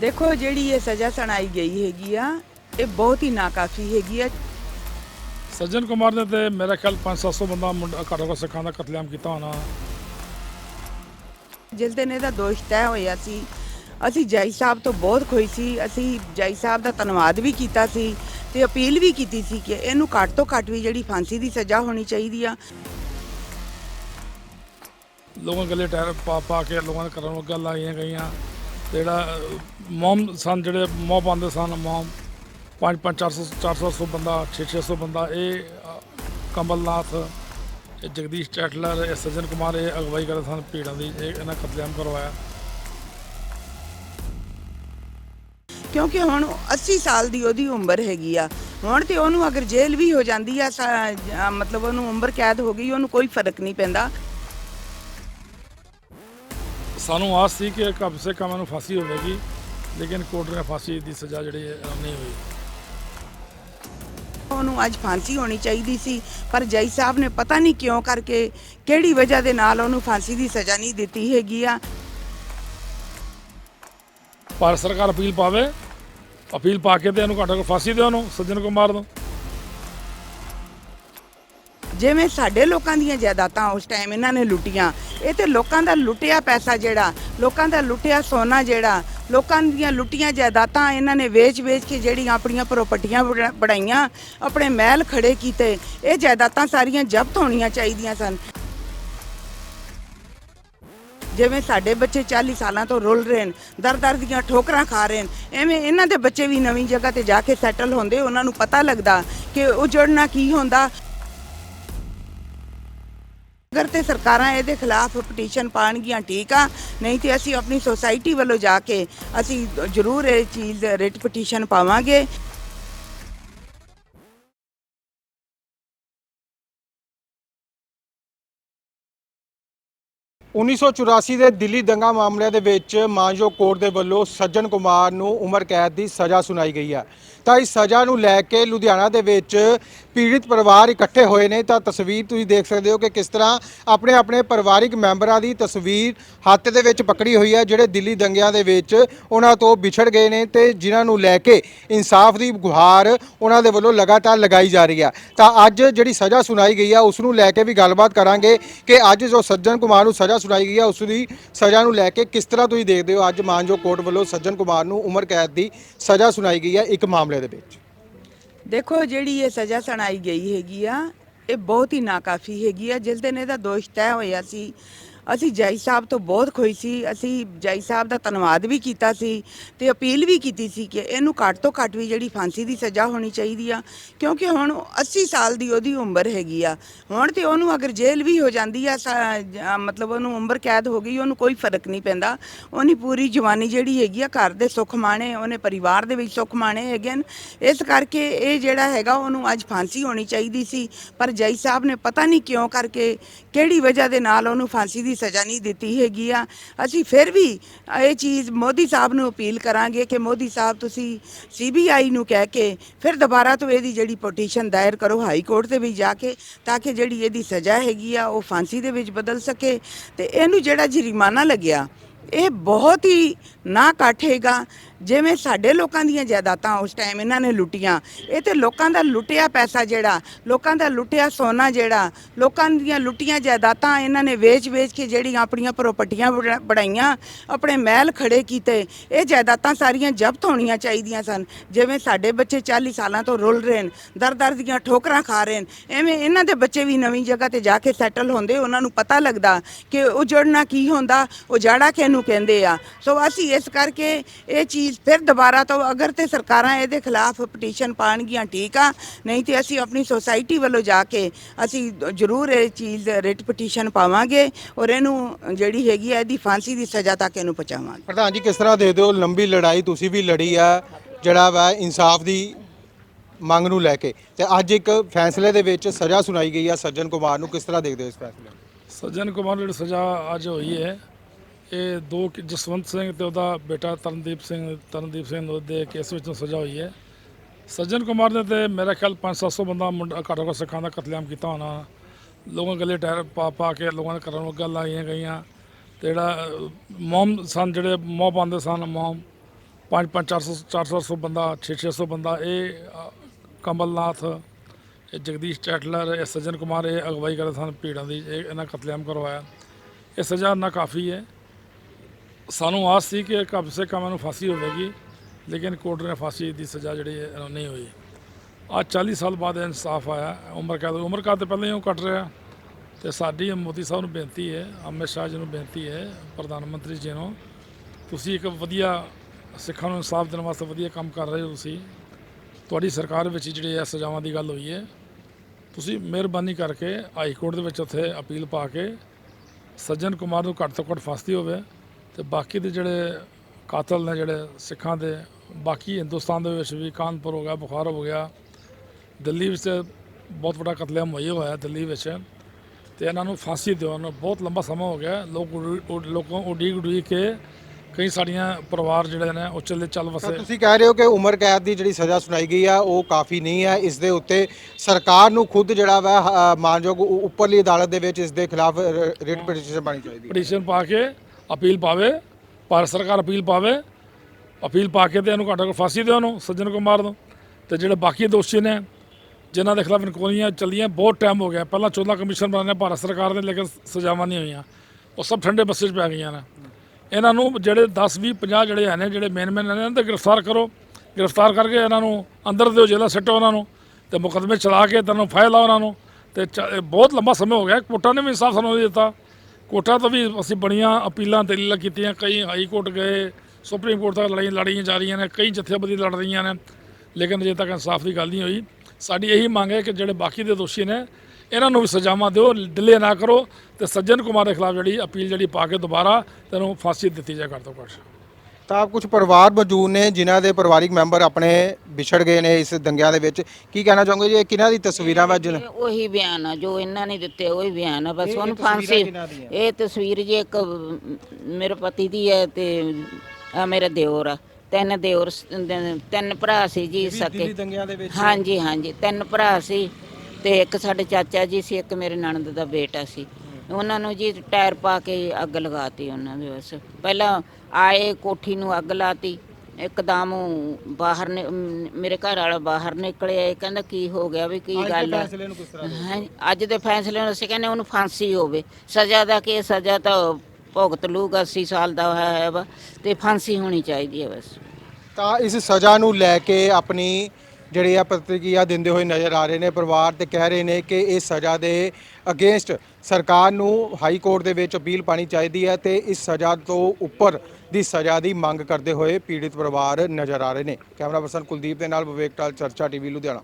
ਦੇਖੋ ਜਿਹੜੀ ਇਹ ਸਜ਼ਾ ਸੁਣਾਈ ਗਈ ਹੈਗੀ ਆ ਇਹ ਬਹੁਤ ਹੀ ਨਾਕਾਫੀ ਹੈਗੀ ਆ। ਸੱਜਣ ਕੁਮਾਰ ਨੇ ਤੇ ਮੇਰਾ ਖਿਆਲ 5-700 ਬੰਦਾ ਮੁੰਡਾ ਘੱਟ ਸਿੱਖਾਂ ਦਾ ਕਤਲੇਆਮ ਕੀਤਾ ਹੋਣਾ। ਜਿਸ ਦਿਨ ਇਹਦਾ ਦੋਸ਼ ਤੈਅ ਹੋਇਆ ਸੀ ਅਸੀਂ ਜੈ ਸਾਹਿਬ ਤੋਂ ਬਹੁਤ ਖੁਸ਼ ਸੀ ਅਸੀਂ ਜੈ ਸਾਹਿਬ ਦਾ ਧੰਨਵਾਦ ਵੀ ਕੀਤਾ ਸੀ ਤੇ ਅਪੀਲ ਵੀ ਕੀਤੀ ਸੀ ਕਿ ਇਹਨੂੰ ਘੱਟ ਤੋਂ ਘੱਟ ਵੀ ਜਿਹੜੀ ਫਾਂਸੀ ਦੀ ਸਜ਼ਾ ਹੋਣੀ ਚਾਹੀਦੀ ਆ। ਲੋਕਾਂ ਗਲੇ ਟਾਇਰ ਪਾ ਪਾ ਕੇ ਲੋਕਾਂ ਦੇ ਘਰਾਂ ਨੂੰ ਅੱਗਾਂ ਲਾਈਆਂ ਗਈਆਂ। ਤੇ ਜਿਹੜਾ ਅਹ, ਸਨ ਜਿਹੜੇ ਮੋਹ ਪਾਉਂਦੇ ਸਨ ਮੋਮ 5 5 400 400 ਬੰਦਾ 6 600 ਬੰਦਾ ਇਹ ਕਮਲਨਾਥ ਇਹ ਜਗਦੀਸ਼ ਚੈਟਲਰ ਇਹ ਸੱਜਣ ਕੁਮਾਰ ਇਹ ਅਗਵਾਈ ਕਰਦੇ ਸਨ ਭੀੜਾਂ ਦੀ ਇਹ ਇਹਨਾਂ ਕਤਲੇਆਮ ਕਰਵਾਇਆ। ਕਿਉਂਕਿ ਹੁਣ 80 ਸਾਲ ਦੀ ਉਹਦੀ ਉਮਰ ਹੈਗੀ ਆ। ਹੁਣ ਤੇ ਉਹਨੂੰ ਅਗਰ ਜੇਲ੍ਹ ਵੀ ਹੋ ਜਾਂਦੀ ਆ ਮਤਲਬ ਉਹਨੂੰ ਉਮਰ ਕੈਦ ਹੋ ਗਈ ਉਹਨੂੰ ਕੋਈ ਫ਼ਰਕ ਨਹੀਂ ਪੈਂਦਾ। ਸਾਨੂੰ ਆਸ ਸੀ ਕਿ ਕਮ ਸੇ ਕਮ ਇਹਨੂੰ ਫਾਂਸੀ ਹੋਵੇਗੀ ਲੇਕਿਨ ਕੋਰਟ ਨੇ ਫਾਂਸੀ ਦੀ ਸਜ਼ਾ ਜਿਹੜੀ ਹੈ ਨਹੀਂ ਹੋਈ। ਉਹਨੂੰ ਅੱਜ ਫਾਂਸੀ ਹੋਣੀ ਚਾਹੀਦੀ ਸੀ ਪਰ ਜੈ ਸਾਹਿਬ ਨੇ ਪਤਾ ਨਹੀਂ ਕਿਉਂ ਕਰਕੇ ਕਿਹੜੀ ਵਜ੍ਹਾ ਦੇ ਨਾਲ ਉਹਨੂੰ ਫਾਂਸੀ ਦੀ ਸਜ਼ਾ ਨਹੀਂ ਦਿੱਤੀ ਹੈਗੀ ਆ। ਭਾਰਤ ਸਰਕਾਰ ਅਪੀਲ ਪਾਵੇ ਅਪੀਲ ਪਾ ਕੇ ਤੇ ਇਹਨੂੰ ਘੱਟੋ ਘੱਟ ਫਾਂਸੀ ਦਿਓ ਉਹਨੂੰ ਸੱਜਣ ਕੁਮਾਰ ਨੂੰ ਜਿਵੇਂ ਸਾਡੇ ਲੋਕਾਂ ਦੀਆਂ ਜਾਇਦਾਦਾਂ ਉਸ ਟਾਈਮ ਇਹਨਾਂ ਨੇ ਲੁੱਟੀਆਂ ਇਹ ਤੇ ਲੋਕਾਂ ਦਾ ਲੁੱਟਿਆ ਪੈਸਾ ਜਿਹੜਾ, ਲੋਕਾਂ ਦਾ ਲੁੱਟਿਆ ਸੋਨਾ ਜਿਹੜਾ, ਲੋਕਾਂ ਦੀਆਂ ਲੁੱਟੀਆਂ ਜਾਇਦਾਦਾਂ ਇਹਨਾਂ ਨੇ ਵੇਚ-ਵੇਚ ਕੇ ਜਿਹੜੀਆਂ ਆਪਣੀਆਂ ਪ੍ਰਾਪਰਟੀਆਂ ਬਣਾ- ਬਣਾਈਆਂ, ਆਪਣੇ ਮਹਿਲ ਖੜੇ ਕੀਤੇ, ਇਹ ਜਾਇਦਾਦਾਂ ਸਾਰੀਆਂ ਜ਼ਬਤ ਹੋਣੀਆਂ ਚਾਹੀਦੀਆਂ ਸਨ। ਜਿਵੇਂ ਸਾਡੇ ਬੱਚੇ 40 ਸਾਲਾਂ ਤੋਂ ਰੁਲ ਰਹੇ ਨੇ ਦਰ-ਦਰ ਦੀਆਂ ਠੋਕਰਾਂ ਖਾ ਰਹੇ ਨੇ, ਐਵੇਂ ਇਹਨਾਂ ਦੇ ਬੱਚੇ ਵੀ ਨਵੀਂ ਜਗ੍ਹਾ ਤੇ ਜਾ ਕੇ ਸੈਟਲ ਹੁੰਦੇ, ਉਹਨਾਂ ਨੂੰ ਪਤਾ ਲੱਗਦਾ ਕਿ ਉਜੜਨਾ ਕੀ ਹੁੰਦਾ। ਅਗਰ ਤੇ ਸਰਕਾਰਾਂ ਇਹਦੇ ਖਿਲਾਫ ਪਟੀਸ਼ਨ ਪਾਣਗੀਆਂ, ਠੀਕ ਆ, ਨਹੀਂ ਤੇ ਅਸੀਂ ਆਪਣੀ ਸੋਸਾਇਟੀ ਵੱਲੋਂ ਜਾ ਕੇ ਅਸੀਂ ਜ਼ਰੂਰ ਇਹ ਚੀਜ਼ ਰਿਟ ਪਟੀਸ਼ਨ ਪਾਵਾਂਗੇ। 1984 ਦੇ ਦਿੱਲੀ ਦੰਗਾ ਮਾਮਲਿਆਂ ਦੇ ਵਿੱਚ ਮਾਨਯੋਗ ਕੋਰਟ ਦੇ ਵੱਲੋਂ ਸੱਜਣ ਕੁਮਾਰ ਨੂੰ ਉਮਰ ਕੈਦ ਦੀ ਸਜ਼ਾ ਸੁਣਾਈ ਗਈ ਹੈ। ਤਾਂ ਇਸ ਸਜ਼ਾ ਨੂੰ ਲੈ ਕੇ ਲੁਧਿਆਣਾ ਦੇ ਵਿੱਚ ਪੀੜਿਤ ਪਰਿਵਾਰ ਇਕੱਠੇ ਹੋਏ ਨੇ। ਤਾਂ ਤਸਵੀਰ ਤੁਸੀਂ ਦੇਖ ਸਕਦੇ ਹੋ ਕਿ ਕਿਸ ਤਰ੍ਹਾਂ ਆਪਣੇ ਆਪਣੇ ਪਰਿਵਾਰਿਕ ਮੈਂਬਰਾਂ ਦੀ ਤਸਵੀਰ ਹੱਥ ਦੇ ਵਿੱਚ ਪਕੜੀ ਹੋਈ ਹੈ, ਜਿਹੜੇ ਦਿੱਲੀ ਦੰਗਿਆਂ ਦੇ ਵਿੱਚ ਉਹਨਾਂ ਤੋਂ ਵਿਛੜ ਗਏ ਨੇ ਤੇ ਜਿਨ੍ਹਾਂ ਨੂੰ ਲੈ ਕੇ ਇਨਸਾਫ ਦੀ ਗੁਹਾਰ ਉਹਨਾਂ ਦੇ ਵੱਲੋਂ ਲਗਾਤਾਰ ਲਗਾਈ ਜਾ ਰਹੀ ਹੈ। ਤਾਂ ਅੱਜ ਜਿਹੜੀ ਸਜ਼ਾ ਸੁਣਾਈ ਗਈ ਹੈ, ਉਸ ਨੂੰ ਲੈ ਕੇ ਵੀ ਗੱਲਬਾਤ ਕਰਾਂਗੇ ਕਿ ਅੱਜ ਜੋ ਸੱਜਣ ਕੁਮਾਰ ਨੂੰ ਸਜ਼ਾ ਸੁਣਾਈ ਗਈ ਹੈ, ਉਸ ਦੀ ਸਜ਼ਾ ਨੂੰ ਲੈ ਕੇ ਕਿਸ ਤਰ੍ਹਾਂ ਤੁਸੀਂ ਦੇਖਦੇ ਹੋ? ਅੱਜ ਮਾਨਜੋ ਕੋਰਟ ਵੱਲੋਂ ਸੱਜਣ ਕੁਮਾਰ ਨੂੰ ਉਮਰ ਕੈਦ ਦੀ ਸਜ਼ਾ ਸੁਣਾਈ ਗਈ ਹੈ, ਇੱਕ ਮਾਮਲੇ ਦੇ ਵਿੱਚ। ਦੇਖੋ, ਜਿਹੜੀ ਇਹ ਸਜ਼ਾ ਸੁਣਾਈ ਗਈ ਹੈਗੀ ਆ, ਇਹ ਬਹੁਤ ਹੀ ਨਾਕਾਫੀ ਹੈਗੀ ਆ। ਜਿਸ ਦਿਨ ਇਹਦਾ ਦੋਸ਼ ਤੈਅ ਹੋਇਆ ਸੀ ਅਸੀਂ ਜੈ ਸਾਹਿਬ ਤੋਂ ਬਹੁਤ ਖੁਸ਼ ਸੀ, ਅਸੀਂ ਜੈ ਸਾਹਿਬ ਦਾ ਧੰਨਵਾਦ ਵੀ ਕੀਤਾ ਸੀ ਤੇ ਅਪੀਲ ਵੀ ਕੀਤੀ ਸੀ ਕਿ ਇਹਨੂੰ ਘੱਟ ਤੋਂ ਘੱਟ ਵੀ ਜਿਹੜੀ ਫਾਂਸੀ ਦੀ ਸਜ਼ਾ ਹੋਣੀ ਚਾਹੀਦੀ ਆ, ਕਿਉਂਕਿ ਹੁਣ 80 ਸਾਲ ਦੀ ਉਹਦੀ ਉਮਰ ਹੈਗੀ ਆ। ਹੁਣ ਤੇ ਉਹਨੂੰ ਅਗਰ ਜੇਲ੍ਹ ਵੀ ਹੋ ਜਾਂਦੀ ਆ, ਸਾ- ਮਤਲਬ ਉਹਨੂੰ ਉਮਰ ਕੈਦ ਹੋ ਗਈ, ਉਹਨੂੰ ਕੋਈ ਫ਼ਰਕ ਨਹੀਂ ਪੈਂਦਾ। ਉਹਨੀ ਪੂਰੀ ਜਵਾਨੀ ਜਿਹੜੀ ਹੈਗੀ ਆ, ਘਰ ਦੇ ਸੁੱਖ ਮਾਣੇ, ਉਹਨੇ ਪਰਿਵਾਰ ਦੇ ਵਿੱਚ ਸੁੱਖ ਮਾਣੇ ਹੈਗੇ ਨੇ ਇਸ ਕਰਕੇ ਇਹ ਜਿਹੜਾ ਹੈਗਾ, ਉਹਨੂੰ ਅੱਜ ਫਾਂਸੀ ਹੋਣੀ ਚਾਹੀਦੀ ਸੀ। ਪਰ ਜੈ ਸਾਹਿਬ ਨੇ ਪਤਾ ਨਹੀਂ ਕਿਉਂ ਕਰਕੇ ਕਿਹੜੀ ਵਜ੍ਹਾ ਦੇ ਨਾਲ ਉਹਨੂੰ ਫਾਂਸੀ ਦੀ ਸਜ਼ਾ ਨਹੀਂ ਦਿੱਤੀ ਹੈਗੀ ਆ। ਅਸੀਂ ਫਿਰ ਵੀ ਇਹ ਚੀਜ਼ ਮੋਦੀ ਸਾਹਿਬ ਨੂੰ ਅਪੀਲ ਕਰਾਂਗੇ ਕਿ ਮੋਦੀ ਸਾਹਿਬ ਤੁਸੀਂ ਸੀਬੀਆਈ ਨੂੰ ਕਹਿ ਕੇ ਫਿਰ ਦੁਬਾਰਾ ਤੋਂ ਇਹਦੀ ਜਿਹੜੀ ਪਟੀਸ਼ਨ ਦਾਇਰ ਕਰੋ ਹਾਈ ਕੋਰਟ ਦੇ ਵਿੱਚ ਜਾ ਕੇ, ਤਾਂ ਕਿ ਜਿਹੜੀ ਇਹਦੀ ਸਜ਼ਾ ਹੈਗੀ ਆ ਉਹ ਫਾਂਸੀ ਦੇ ਵਿੱਚ ਬਦਲ ਸਕੇ। ਤੇ ਇਹਨੂੰ ਜਿਹੜਾ ਜੁਰਮਾਨਾ ਲੱਗਿਆ, ਇਹ ਬਹੁਤ ਹੀ ਨਾ ਘੱਟ ਹੈਗਾ ਜਿਵੇਂ ਸਾਡੇ ਲੋਕਾਂ ਦੀਆਂ ਜਾਇਦਾਦਾਂ ਉਸ ਟਾਈਮ ਇਹਨਾਂ ਨੇ ਲੁੱਟੀਆਂ, ਇਹ ਤੇ ਲੋਕਾਂ ਦਾ ਲੁੱਟਿਆ ਪੈਸਾ ਜਿਹੜਾ, ਲੋਕਾਂ ਦਾ ਲੁੱਟਿਆ ਸੋਨਾ ਜਿਹੜਾ, ਲੋਕਾਂ ਦੀਆਂ ਲੁੱਟੀਆਂ ਜਾਇਦਾਦਾਂ ਇਹਨਾਂ ਨੇ ਵੇਚ-ਵੇਚ ਕੇ ਜਿਹੜੀਆਂ ਆਪਣੀਆਂ ਪ੍ਰਾਪਰਟੀਆਂ ਬਣਾ- ਬਣਾਈਆਂ, ਆਪਣੇ ਮਹਿਲ ਖੜੇ ਕੀਤੇ, ਇਹ ਜਾਇਦਾਦਾਂ ਸਾਰੀਆਂ ਜ਼ਬਤ ਹੋਣੀਆਂ ਚਾਹੀਦੀਆਂ ਸਨ। ਜਿਵੇਂ ਸਾਡੇ ਬੱਚੇ 40 ਸਾਲਾਂ ਤੋਂ ਰੁਲ ਰਹੇ ਨੇ ਦਰ-ਦਰ ਦੀਆਂ ਠੋਕਰਾਂ ਖਾ ਰਹੇ ਨੇ, ਐਵੇਂ ਇਹਨਾਂ ਦੇ ਬੱਚੇ ਵੀ ਨਵੀਂ ਜਗ੍ਹਾ ਤੇ ਜਾ ਕੇ ਸੈਟਲ ਹੁੰਦੇ, ਉਹਨਾਂ ਨੂੰ ਪਤਾ ਲੱਗਦਾ ਕਿ ਉਜੜਨਾ ਕੀ ਹੁੰਦਾ, ਉਜਾੜਾ ਕਿਹਨੂੰ ਕਹਿੰਦੇ ਆ। ਸੋ ਅਸੀਂ ਇਸ ਕਰਕੇ ਇਹ ਚੀਜ਼ ਫਿਰ ਦੁਬਾਰਾ ਤੋਂ ਅਗਰ ਤੇ ਸਰਕਾਰਾਂ ਇਹਦੇ ਖਿਲਾਫ ਪਟੀਸ਼ਨ ਪਾਣਗੀਆਂ ਠੀਕ ਆ ਨਹੀਂ ਤੇ ਅਸੀਂ ਆਪਣੀ ਸੋਸਾਇਟੀ ਵੱਲੋਂ ਜਾ ਕੇ ਅਸੀਂ ਜ਼ਰੂਰ ਇਹ ਚੀਜ਼ ਰਿਟ ਪਟੀਸ਼ਨ ਪਾਵਾਂਗੇ ਔਰ ਇਹਨੂੰ ਜਿਹੜੀ ਹੈਗੀ ਆ ਇਹਦੀ ਫਾਂਸੀ ਦੀ ਸਜ਼ਾ ਤੱਕ ਇਹਨੂੰ ਪਹੁੰਚਾਵਾਂਗੇ। ਪ੍ਰਧਾਨ ਜੀ ਕਿਸ ਤਰ੍ਹਾਂ ਦੇਖਦੇ ਹੋ ਲੰਬੀ ਲੜਾਈ ਤੁਸੀਂ ਵੀ ਲੜੀ ਆ ਜਿਹੜਾ ਵਾ ਇਨਸਾਫ ਦੀ ਮੰਗ ਨੂੰ ਲੈ ਕੇ। ਤੇ ਅੱਜ ਇੱਕ ਫੈਸਲੇ ਦੇ ਵਿੱਚ ਸਜ਼ਾ ਸੁਣਾਈ ਗਈ ਆ ਸੱਜਣ ਕੁਮਾਰ ਨੂੰ। ਕਿਸ ਤਰ੍ਹਾਂ ਦੇਖਦੇ ਹੋ ਇਸ ਫੈਸਲੇ ਨੂੰ? ਸੱਜਣ ਕੁਮਾਰ ਨੂੰ ਜਿਹੜੀ ਸਜ਼ਾ ਅੱਜ ਹੋਈ ਹੈ ਇਹ ਦੋ ਕਿ- ਜਸਵੰਤ ਸਿੰਘ ਤੇ ਉਹਦਾ ਬੇਟਾ ਤਰਨਦੀਪ ਸਿੰਘ ਤਰਨਦੀਪ ਸਿੰਘ ਦੇ ਕੇਸ ਵਿੱਚ ਸਜ਼ਾ ਹੋਈ ਹੈ। ਸੱਜਣ ਕੁਮਾਰ ਨੇ ਤੇ ਮੇਰਾ ਖਿਆਲ 5-700 ਬੰਦਾ ਮੁੰਡਾ ਘੱਟੋ ਘੱਟ ਸਿੱਖਾਂ ਦਾ ਕਤਲੇਆਮ ਕੀਤਾ ਹੋਣਾ। ਲੋਕਾਂ ਗਲੇ ਟਾਇਰ ਪਾ ਪਾ ਕੇ ਲੋਕਾਂ ਦੇ ਘਰਾਂ ਨੂੰ ਅੱਗਾਂ ਲਾਈਆਂ ਗਈਆਂ। ਤੇ ਜਿਹੜਾ ਅਹ, ਮੋਮ ਸਨ ਜਿਹੜੇ ਮੋਹ ਪਾਉਂਦੇ ਸਨ ਮੋਮ ਪੰਜ ਪੰਜ 400 400 ਬੰਦਾ 6 600 ਬੰਦਾ ਇਹ ਅ, ਕਮਲਨਾਥ ਇਹ ਜਗਦੀਸ਼ ਟੈਟਲਰ ਇਹ ਸੱਜਣ ਕੁਮਾਰ ਇਹ ਅਗਵਾਈ ਕਰਦੇ ਸਨ ਭੀੜਾਂ ਦੀ ਇਹ ਇਹਨਾਂ ਕਤਲੇਆਮ ਕਰਵਾਇਆ। ਇਹ ਸਜ਼ਾ ਨਾ ਕਾਫੀ ਹੈ। ਸਾਨੂੰ ਆਸ ਸੀ ਕਿ ਕਮ ਸੇ ਕਮ ਇਹਨੂੰ ਫਾਂਸੀ ਹੋਵੇਗੀ, ਲੇਕਿਨ ਕੋਰਟ ਨੇ ਫਾਂਸੀ ਦੀ ਸਜ਼ਾ ਜਿਹੜੀ ਹੈ ਨਹੀਂ ਹੋਈ। ਅੱਜ 40 ਸਾਲ ਬਾਅਦ ਇਨਸਾਫ ਆਇਆ, ਉਮਰ ਕੈਦ ਉਮਰ ਕੈਦ ਤੇ ਪਹਿਲਾਂ ਹੀ ਉਹ ਕੱਟ ਰਿਹਾ। ਤੇ ਸਾਡੀ ਮੋਦੀ ਸਾਹਿਬ ਨੂੰ ਬੇਨਤੀ ਹੈ, ਅਮਿਤ ਸ਼ਾਹ ਜੀ ਨੂੰ ਬੇਨਤੀ ਹੈ, ਪ੍ਰਧਾਨ ਮੰਤਰੀ ਜੀ ਨੂੰ, ਤੁਸੀਂ ਇੱਕ ਵਧੀਆ ਸਿੱਖਾਂ ਨੂੰ ਇਨਸਾਫ ਦੇਣ ਵਾਸਤੇ ਵਧੀਆ ਕੰਮ ਕਰ ਰਹੇ ਹੋ ਤੁਸੀਂ। ਤੁਹਾਡੀ ਸਰਕਾਰ ਵਿੱਚ ਜਿਹੜੀ ਇਹ ਸਜ਼ਾਵਾਂ ਦੀ ਗੱਲ ਹੋਈ ਹੈ, ਤੁਸੀਂ ਮਿਹਰਬਾਨੀ ਕਰਕੇ ਹਾਈ ਕੋਰਟ ਦੇ ਵਿੱਚ ਉੱਥੇ ਅਪੀਲ ਪਾ ਕੇ ਸੱਜਣ ਕੁਮਾਰ ਨੂੰ ਘੱਟ ਤੋਂ ਘੱਟ ਫਾਂਸੀ ਹੋਵੇ। ਤੇ ਬਾਕੀ ਦੇ ਜਿਹੜੇ ਕਾਤਲ ਨੇ ਜਿਹੜੇ ਸਿੱਖਾਂ ਦੇ ਬਾਕੀ ਹਿੰਦੁਸਤਾਨ ਦੇ ਵਿੱਚ ਵੀ ਕਾਨਪੁਰ ਹੋ ਗਿਆ ਬੁਖਾਰ ਹੋ ਗਿਆ ਦਿੱਲੀ ਵਿੱਚ ਬਹੁਤ ਵੱਡਾ ਕਤਲੇਆਮ ਹੋਈ ਹੋਇਆ ਦਿੱਲੀ ਵਿੱਚ। ਤੇ ਇਹਨਾਂ ਨੂੰ ਫਾਂਸੀ ਦਿਓ ਨੂੰ ਬਹੁਤ ਲੰਬਾ ਸਮਾਂ ਹੋ ਗਿਆ। ਲੋਕ ਲੋਕਾਂ ਉਡੀਕ ਉਡੀਕ ਕੇ ਕਈ ਸਾਡੀਆਂ ਪਰਿਵਾਰ ਜਿਹੜੇ ਨੇ ਉਹ ਚੱਲੇ ਚੱਲ ਵਸੇ। ਤੁਸੀਂ ਕਹਿ ਰਹੇ ਹੋ ਕਿ ਉਮਰ ਕੈਦ ਦੀ ਜਿਹੜੀ ਸਜ਼ਾ ਸੁਣਾਈ ਗਈ ਆ ਉਹ ਕਾਫੀ ਨਹੀਂ ਹੈ। ਇਸ ਦੇ ਉੱਤੇ ਸਰਕਾਰ ਨੂੰ ਖੁਦ ਜਿਹੜਾ ਵਾ ਮਾਨਯੋਗ ਉੱਪਰਲੀ ਅਦਾਲਤ ਦੇ ਵਿੱਚ ਇਸ ਦੇ ਖਿਲਾਫ ਰਿਟ ਪਟੀਸ਼ਨ ਪਾਣੀ ਚਾਹੀਦੀ ਹੈ। ਪਟੀਸ਼ਨ ਪਾ ਕੇ ਅਪੀਲ ਪਾਵੇ, ਭਾਰਤ ਸਰਕਾਰ ਅਪੀਲ ਪਾਵੇ, ਅਪੀਲ ਪਾ ਕੇ ਤੇ ਇਹਨੂੰ ਘੱਟੋ ਘੱਟ ਫਾਂਸੀ ਦਿਓ ਉਹਨੂੰ ਸੱਜਣ ਕੁਮਾਰ ਨੂੰ। ਤੇ ਜਿਹੜੇ ਬਾਕੀ ਦੋਸ਼ੀ ਨੇ, ਜਿਨ੍ਹਾਂ ਦੇ ਖਿਲਾਫ ਇਨਕੁਆਰੀਆਂ ਚੱਲੀਆਂ, ਬਹੁਤ ਟਾਈਮ ਹੋ ਗਿਆ। ਪਹਿਲਾਂ ਚੋਣਾਂ ਕਮਿਸ਼ਨ ਬਣਾਇਆ ਭਾਰਤ ਸਰਕਾਰ ਨੇ ਲੇਕਿਨ ਸਜ਼ਾਵਾਂ ਨਹੀਂ ਹੋਈਆਂ। ਉਹ ਸਭ ਠੰਡੇ ਬੱਸੇ 'ਚ ਪੈ ਗਈਆਂ ਨੇ। ਇਹਨਾਂ ਨੂੰ ਜਿਹੜੇ 10 20 50 ਜਿਹੜੇ ਹੈ ਨੇ, ਜਿਹੜੇ ਮੇਨ ਮੇਨ ਨੇ, ਇਹਨਾਂ ਤੇ ਗ੍ਰਿਫਤਾਰ ਕਰੋ। ਗ੍ਰਿਫਤਾਰ ਕਰਕੇ ਇਹਨਾਂ ਨੂੰ ਅੰਦਰ ਦਿਓ, ਜੇਲ੍ਹਾਂ ਸੱਟੋ ਉਹਨਾਂ ਨੂੰ। ਤੇ ਮੁਕੱਦਮੇ ਚਲਾ ਕੇ ਤੈਨੂੰ ਫਾਇਲ ਲਾਓ ਉਹਨਾਂ ਨੂੰ। ਤੇ ਚ- ਬਹੁਤ ਲੰਬਾ ਸਮਾਂ ਹੋ ਗਿਆ। ਕੋਰਟਾਂ ਨੇ ਵੀ ਇਨਸਾਫ ਸਾਨੂੰ ਦਿੱਤਾ। ਕੋਰਟਾਂ ਤੋਂ ਵੀ ਅਸੀਂ ਬੜੀਆਂ ਅਪੀਲਾਂ ਦਲੀਲਾਂ ਕੀਤੀਆਂ, ਕਈ ਹਾਈ ਕੋਰਟ ਗਏ, ਸੁਪਰੀਮ ਕੋਰਟ ਤੱਕ ਲੜਾਈਆਂ ਲੜੀਆਂ ਜਾ ਰਹੀਆਂ ਨੇ, ਕਈ ਜਥੇਬੰਦੀ ਲੜ ਰਹੀਆਂ ਨੇ, ਲੇਕਿਨ ਅਜੇ ਤੱਕ ਇਨਸਾਫ ਦੀ ਗੱਲ ਨਹੀਂ ਹੋਈ। ਸਾਡੀ ਇਹੀ ਮੰਗ ਹੈ ਕਿ ਜਿਹੜੇ ਬਾਕੀ ਦੇ ਦੋਸ਼ੀ ਨੇ, ਇਹਨਾਂ ਨੂੰ ਵੀ ਸਜ਼ਾਵਾਂ ਦਿਓ ਡਿਲੇ ਨਾ ਕਰੋ ਤੇ ਸੱਜਣ ਕੁਮਾਰ ਦੇ ਖਿਲਾਫ ਜਿਹੜੀ ਅਪੀਲ ਜਿਹੜੀ ਪਾ ਕੇ ਦੁਬਾਰਾ ਤੈਨੂੰ ਫਾਂਸੀ ਦਿੱਤੀ ਜਾਏ ਘੱਟ ਤੋਂ ਘੱਟ ਤਾਂ ਕੁਝ ਪਰਿਵਾਰ ਮੌਜੂਦ ਨੇ ਜਿਨ੍ਹਾਂ ਦੇ ਪਰਿਵਾਰਿਕ ਮੈਂਬਰ ਆਪਣੇ ਵਿਛੜ ਗਏ ਨੇ ਇਸ ਦੰਗਿਆਂ ਦੇ ਵਿੱਚ। ਕੀ ਕਹਿਣਾ ਚਾਹੋਗੇ ਜੀ? ਇਹ ਕਿਹਨਾਂ ਦੀ ਤਸਵੀਰਾਂ ਵਾ ਜਿਨ ਉਹੀ ਬਿਆਨ ਆ ਜੋ ਇਹਨਾਂ ਨੇ ਦਿੱਤੇ ਉਹੀ ਬਿਆਨ ਆ। ਬਸ ਉਹਨੂੰ ਫਾਂਸੀ? ਇਹ ਤਸਵੀਰ ਜੀ ਇੱਕ ਮੇਰੇ ਪਤੀ ਦੀ ਹੈ ਤੇ ਆ ਮੇਰੇ ਦਿਓਰ ਆ। ਤਿੰਨ ਦਿਓਰ ਤਿੰਨ- ਭਰਾ ਸੀ ਜੀ ਸਕੇ। ਹਾਂਜੀ ਹਾਂਜੀ। ਤਿੰਨ ਭਰਾ ਸੀ ਤੇ ਇੱਕ ਸਾਡੇ ਚਾਚਾ ਜੀ ਸੀ ਇੱਕ ਮੇਰੇ ਨਣਦ ਦਾ ਬੇਟਾ ਸੀ। ਉਹਨਾਂ ਨੂੰ ਜੀ ਟਾਇਰ ਪਾ ਕੇ ਅੱਗ ਲਗਾਤੀ ਉਹਨਾਂ ਦੇ ਬਸ। ਪਹਿਲਾਂ ਆਏ ਕੋਠੀ ਨੂੰ ਅੱਗ ਲਾਤੀ ਇੱਕਦਮ ਬਾਹਰ ਨੇ ਮੇਰੇ ਘਰ ਵਾਲਾ ਬਾਹਰ ਨਿਕਲਿਆ ਇਹ ਕਹਿੰਦਾ ਕੀ ਹੋ ਗਿਆ ਵੀ ਕੀ ਗੱਲ ਆ? ਫੈਸਲੇ ਨੂੰ ਕਿਸ ਤਰ੍ਹਾਂ ਹਾਂ ਅੱਜ ਦੇ ਫੈਸਲੇ ਨੂੰ ਅਸੀਂ ਕਹਿੰਦੇ ਉਹਨੂੰ ਫਾਂਸੀ ਹੋਵੇ। ਸਜ਼ਾ ਦਾ ਕੀ ਸਜ਼ਾ ਤਾਂ ਭੁਗਤ ਲੂਗਾ 80 ਸਾਲ ਦਾ ਹੋਇਆ ਹੈ ਵਾ ਤੇ ਫਾਂਸੀ ਹੋਣੀ ਚਾਹੀਦੀ ਹੈ ਬਸ। ਤਾਂ ਇਸ ਸਜ਼ਾ ਨੂੰ ਲੈ ਕੇ ਆਪਣੀ ਜਿਹੜੀ ਆ ਪ੍ਰਤੀਕਿਰਿਆ ਦਿੰਦੇ ਹੋਏ ਨਜ਼ਰ ਆ ਰਹੇ ਨੇ, ਪਰਿਵਾਰ ਤੇ ਕਹਿ ਰਹੇ ਨੇ ਕਿ ਇਸ ਸਜ਼ਾ ਦੇ ਅਗੇਂਸਟ ਸਰਕਾਰ ਨੂੰ ਹਾਈ ਕੋਰਟ ਦੇ ਵਿੱਚ ਅਪੀਲ ਪਾਣੀ ਚਾਹੀਦੀ ਹੈ ਤੇ ਇਸ ਸਜ਼ਾ ਤੋਂ ਉੱਪਰ ਦੀ ਸਜ਼ਾ ਦੀ ਮੰਗ ਕਰਦੇ ਹੋਏ ਪੀੜਿਤ ਪਰਿਵਾਰ ਨਜ਼ਰ ਆ ਰਹੇ ਨੇ। ਕੈਮਰਾ ਪਰਸਨ ਕੁਲਦੀਪ ਦੇ ਨਾਲ ਵਿਵੇਕ ਟਾਲ, ਚਰਚਾ ਟੀਵੀ, ਲੁਧਿਆਣਾ।